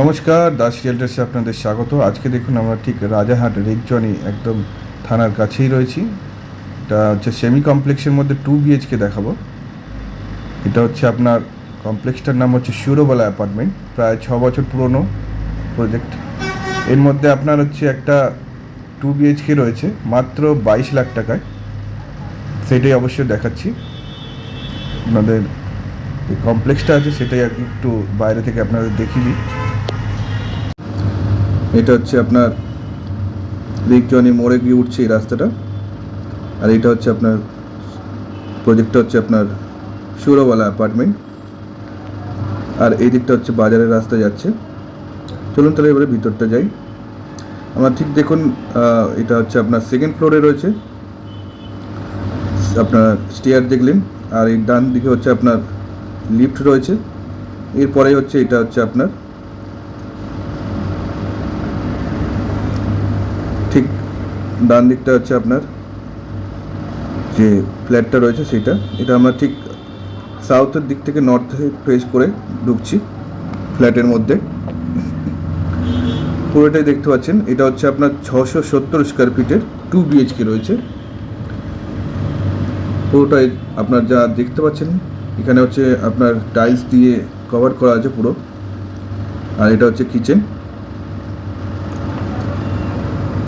নমস্কার, দাস রিয়েলটার্সে আপনাদের স্বাগত। আজকে দেখুন আমরা ঠিক রাজাহাট রেকজনি একদম থানার কাছেই রয়েছি। এটা হচ্ছে সেমি কমপ্লেক্সের মধ্যে টু বিএইচকে দেখাবো। এটা হচ্ছে আপনার কমপ্লেক্সটার নাম হচ্ছে সুরবালা অ্যাপার্টমেন্ট প্রায় ছ বছর পুরনো প্রজেক্ট এর মধ্যে আপনার হচ্ছে একটা টু বিএইচকে রয়েছে, মাত্র বাইশ লাখ টাকায়। সেটাই অবশ্যই দেখাচ্ছি। আপনাদের যে কমপ্লেক্সটা আছে, সেটাই একটু বাইরে থেকে আপনাদের দেখিয়ে দিই। এটা হচ্ছে আপনার রিকজনি মোড়ে গিয়ে উঠছে এই রাস্তাটা। আর এটা হচ্ছে আপনার, প্রজেক্টটা হচ্ছে আপনার সুরওয়ালা অ্যাপার্টমেন্ট আর এই দিকটা হচ্ছে বাজারের রাস্তা যাচ্ছে। চলুন তাহলে এবারে ভিতরটা যাই। আমার ঠিক দেখুন এটা হচ্ছে আপনার সেকেন্ড ফ্লোরে রয়েছে। আপনার স্টেয়ার দেখলেন। আর এই ডান দিকে হচ্ছে আপনার লিফট রয়েছে। এরপরে হচ্ছে এটা হচ্ছে আপনার ঠিক ডান দিকটা হচ্ছে আপনার যে ফ্ল্যাটটা রয়েছে সেটা এটা আমরা ঠিক সাউথের দিক থেকে নর্থে ফেস করে ঢুকছি ফ্ল্যাটের মধ্যে। পুরোটাই দেখতে পাচ্ছেন। এটা হচ্ছে আপনার ছশো সত্তর স্কোয়ার ফিটের টু বিএইচকে রয়েছে। পুরোটাই আপনার যা দেখতে পাচ্ছেন, এখানে হচ্ছে আপনার টাইলস দিয়ে কভার করা আছে পুরো। আর এটা হচ্ছে কিচেন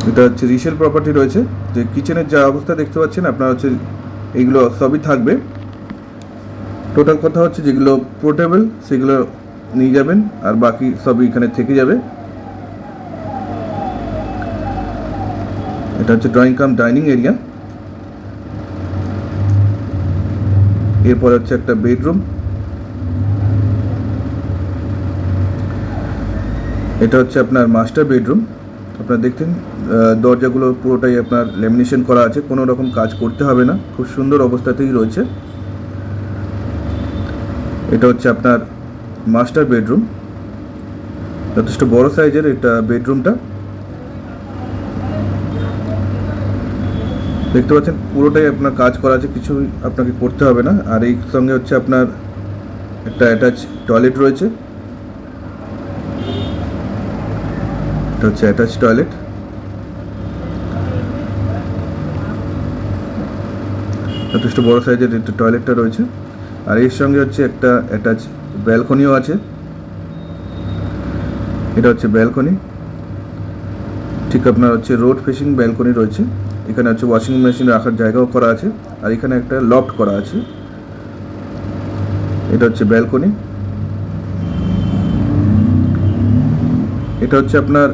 এটা হচ্ছে রিসেল প্রপার্টি রয়েছে। যে কিচেনের যা অবস্থা দেখতে পাচ্ছেন, আপনার হচ্ছে এইগুলো সবই থাকবে। টোটাল কথা হচ্ছে যেগুলো পোর্টেবল সেগুলো নিয়ে যাবেন, আর বাকি সবই এখানে থেকে যাবে। এটা হচ্ছে ড্রয়িং কাম ডাইনিং এরিয়া এরপর হচ্ছে একটা বেডরুম এটা হচ্ছে আপনার মাস্টার বেডরুম আপনারা দেখতেন দরজাগুলো পুরোটাই আপনার ল্যামিনেশন করা আছে, কোনো রকম কাজ করতে হবে না, খুব সুন্দর অবস্থাতেই রয়েছে। এটা হচ্ছে আপনার মাস্টার বেডরুম যথেষ্ট বড় সাইজের এটা বেডরুমটা দেখতে পাচ্ছেন, পুরোটাই আপনার কাজ করা আছে, কিছুই আপনাকে করতে হবে না। আর এই সঙ্গে হচ্ছে আপনার একটা অ্যাটাচ টয়লেট রয়েছে। এটা হচ্ছে অ্যাটাচ টয়লেট যথেষ্ট বড় সাইজের টয়লেটটা রয়েছে। আর এর সঙ্গে হচ্ছে একটা অ্যাটাচ ব্যালকনিও আছে। এটা হচ্ছে ব্যালকনি ঠিক আপনার হচ্ছে রোড ফেসিং ব্যালকনি রয়েছে। এখানে হচ্ছে ওয়াশিং মেশিন রাখার জায়গাও করা আছে। আর এখানে একটা লফট করা আছে। এটা হচ্ছে ব্যালকনি এটা হচ্ছে আপনার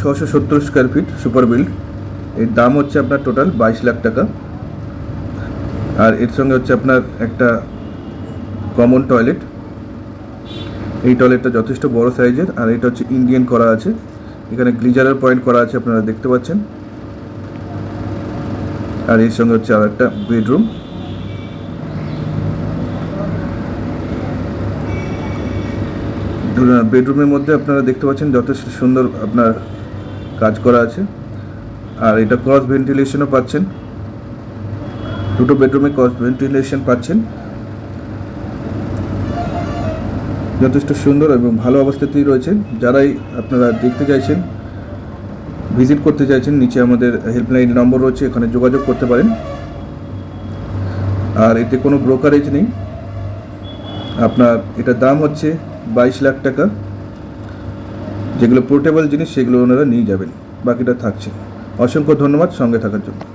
ছশো সত্তর স্কোয়ার ফিট সুপার বিল্ড এর দাম হচ্ছে আপনার টোটাল বাইশ লাখ টাকা। আর এর সঙ্গে হচ্ছে আপনার একটা কমন টয়লেট এই টয়লেটটা যথেষ্ট বড় সাইজের আর এটা হচ্ছে ইন্ডিয়ান করা আছে। এখানে গ্লিজারের পয়েন্ট করা আছে, আপনারা দেখতে পাচ্ছেন। আর এর সঙ্গে হচ্ছে আর একটা বেডরুম বেডরুমের মধ্যে আপনারা দেখতে পাচ্ছেন যথেষ্ট সুন্দর আপনার কাজ করা আছে। আর এটা ক্রস ভেন্টিলেশনও পাচ্ছেন। দুটো বেডরুমে ক্রস ভেন্টিলেশন পাচ্ছেন। যথেষ্ট সুন্দর এবং ভালো অবস্থাতেই রয়েছে। যারাই আপনারা দেখতে চাইছেন ভিজিট করতে চাইছেন, নিচে আমাদের হেল্পলাইন নম্বর রয়েছে, এখানে যোগাযোগ করতে পারেন। আর এতে কোনো ব্রোকারেজ নেই। আপনার, এটার দাম হচ্ছে বাইশ লাখ টাকা। যেগুলো পোর্টেবল জিনিস, সেগুলো ওনারা নিয়ে যাবেন। বাকিটা থাকছে। অসংখ্য ধন্যবাদ সঙ্গে থাকার জন্য।